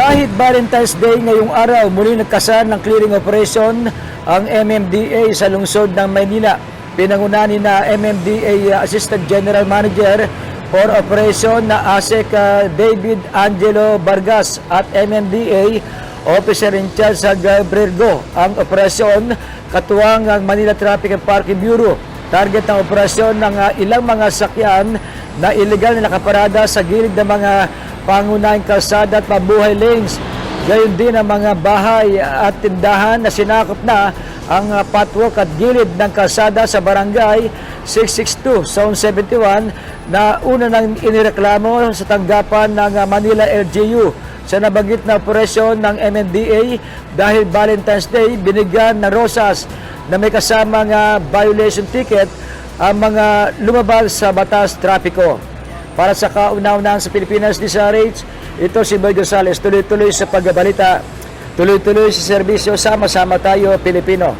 Kahit Valentine's Day ngayong araw, muli nagkasan ng clearing operation ang MMDA sa lungsod ng Maynila. Pinangunahan ni na MMDA Assistant General Manager for Operation na ASEC uh, David Angelo Vargas at MMDA Officer in Charge sa Gabriel Go. Ang operasyon katuwang ang Manila Traffic and Parking Bureau. Target ng operasyon ng uh, ilang mga sakyan na illegal na nakaparada sa gilid ng mga pangunahing kalsada at mabuhay lanes. Gayon din ang mga bahay at tindahan na sinakop na ang patwalk at gilid ng kalsada sa barangay 662, Zone 71 na una nang inireklamo sa tanggapan ng Manila LGU sa nabanggit na operasyon ng MNDA dahil Valentine's Day binigyan ng rosas na may kasamang violation ticket ang mga lumabag sa batas trapiko. Para sa kauna-unahan sa Pilipinas, DSRH, ito si Boy Gonzales, tuloy-tuloy sa pagbabalita, tuloy-tuloy sa serbisyo, sama-sama tayo, Pilipino.